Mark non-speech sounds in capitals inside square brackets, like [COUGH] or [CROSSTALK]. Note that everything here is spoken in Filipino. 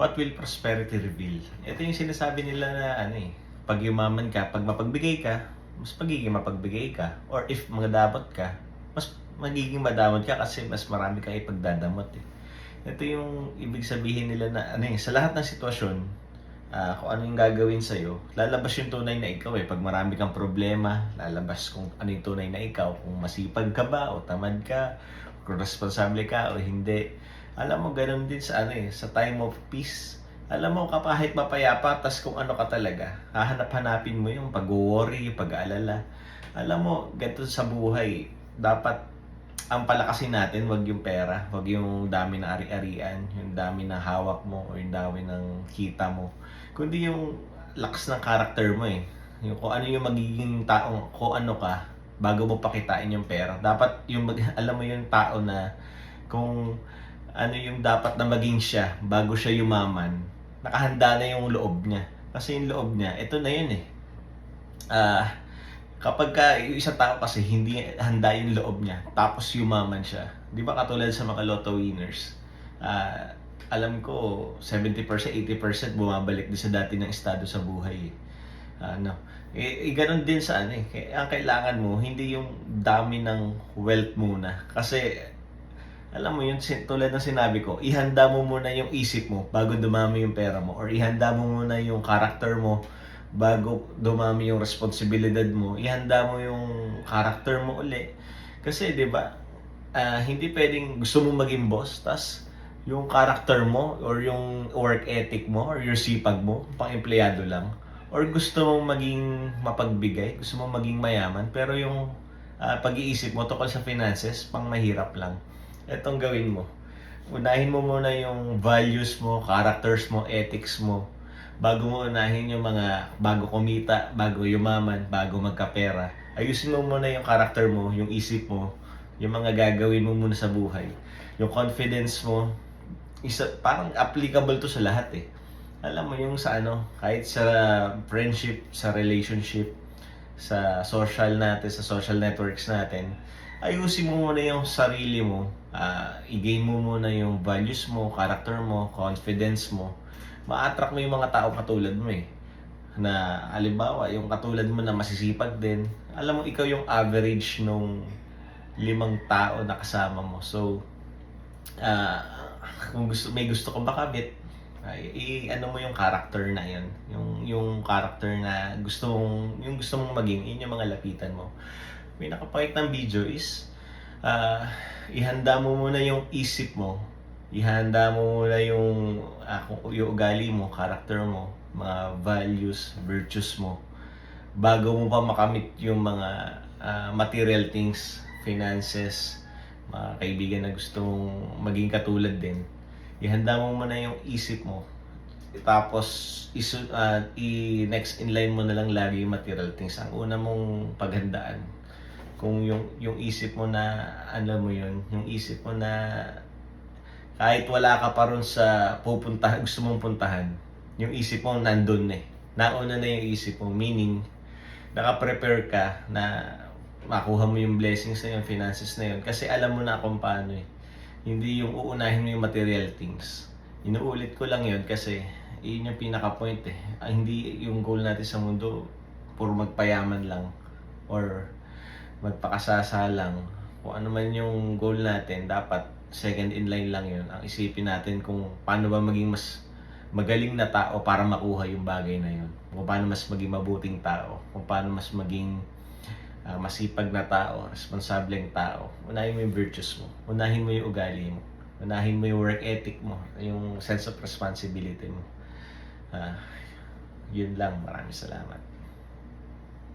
What will prosperity reveal? Ito yung sinasabi nila na ano eh, pag yumaman ka, pag mapagbigay ka, mas magiging mapagbigay ka. Or if madamot ka, mas magiging madamot ka kasi mas marami kang ipagdadamot eh. Ito yung ibig sabihin nila na ano eh, sa lahat ng sitwasyon, ah, kung ano yung gagawin sa'yo, lalabas yung tunay na ikaw eh. Pag marami kang problema, lalabas kung ano yung tunay na ikaw. Kung masipag ka ba o tamad ka, kung responsable ka o hindi. Alam mo, ganun din sa ano eh, sa time of peace. Alam mo, kapahit mapayapa, tas kung ano ka talaga, hahanap-hanapin mo yung pag-worry, pag-aalala. Alam mo, ganito sa buhay, dapat ang palakasin natin, wag yung pera, wag yung dami na ari-arian, yung dami na hawak mo, o yung dami ng kita mo. Kundi yung lakas ng karakter mo eh. Yung kung ano yung magiging taong, kung ano ka, bago mo pakitain yung pera. Dapat yung, [LAUGHS] alam mo yung tao na, kung ano yung dapat na maging siya, bago siya yumaman, nakahanda na yung loob niya. Kasi yung loob niya, ito na yun eh. Ah, kapag ka, yung isang tao kasi hindi handa yung loob niya, tapos yumaman siya. Di ba katulad sa mga lotto winners, ah, alam ko 70%, 80% bumabalik din sa dati ng estado sa buhay. eh. Ano, eh, eh, ganun din sa ano eh. Ang kailangan mo, hindi yung dami ng wealth muna. Kasi, alam mo yun, tulad ng sinabi ko, ihanda mo muna yung isip mo bago dumami yung pera mo. Or ihanda mo muna yung character mo bago dumami yung responsibilidad mo. Ihanda mo yung character mo uli. Kasi, di ba, ah, hindi pwedeng gusto mo maging boss, tas yung character mo or yung work ethic mo or yung sipag mo, pang empleyado lang. Or gusto mong maging mapagbigay, gusto mong maging mayaman, pero yung ah, pag-iisip mo tungkol sa finances, pang mahirap lang. Etong gawin mo. Unahin mo muna yung values mo, characters mo, ethics mo, bago mo unahin yung mga bago kumita, bago yumaman, bago magkapera. Ayusin mo muna yung character mo, yung isip mo, yung mga gagawin mo muna sa buhay. Yung confidence mo, isa, parang applicable to sa lahat eh. Alam mo yung sa ano, kahit sa friendship, sa relationship, sa social natin, sa social networks natin, ayusin mo muna yung sarili mo, ah, i-gain mo muna yung values mo, character mo, confidence mo, ma-attract mo yung mga tao katulad mo eh. Na, halimbawa, yung katulad mo na masisipag din, alam mo, ikaw yung average nung limang tao na kasama mo. So, ah, kung gusto, may gusto kang makamit, ay, i- ano mo yung character na yun. Yung, yung character na gusto mong, yung gusto mong maging, yun yung mga lapitan mo. May nakapakit ng video is, ah, ihanda mo muna yung isip mo. Ihanda mo muna yung, kung- yung ugali mo, character mo, mga values, virtues mo. Bago mo pa makamit yung mga ah, material things, finances, mga kaibigan na gusto mong maging katulad din. Ihanda mo muna yung isip mo. Tapos, isu, ah, i next in line mo na lang lagi yung material things. Ang una mong paghandaan. Kung yung, yung isip mo na, ano mo yun, yung isip mo na kahit wala ka pa ron sa pupuntahan, gusto mong puntahan, yung isip mo nandun eh. Nauna na yung isip mo, meaning, naka-prepare ka na makuha mo yung blessings na yun, finances na yun. Kasi alam mo na kung paano eh. Hindi yung uunahin mo yung material things. Inuulit ko lang yun kasi yun yung pinaka-point eh. Ah, hindi yung goal natin sa mundo puro magpayaman lang or magpakasasa lang. Kung ano man yung goal natin, dapat second in line lang yun. Ang isipin natin kung paano ba maging mas magaling na tao para makuha yung bagay na yun. Kung paano mas maging mabuting tao. Kung paano mas maging ah, masipag na tao, responsableng tao. Unahin mo yung virtues mo. Unahin mo yung ugali mo. Unahin mo yung work ethic mo. Yung sense of responsibility mo. Ah, yun lang. Maraming salamat.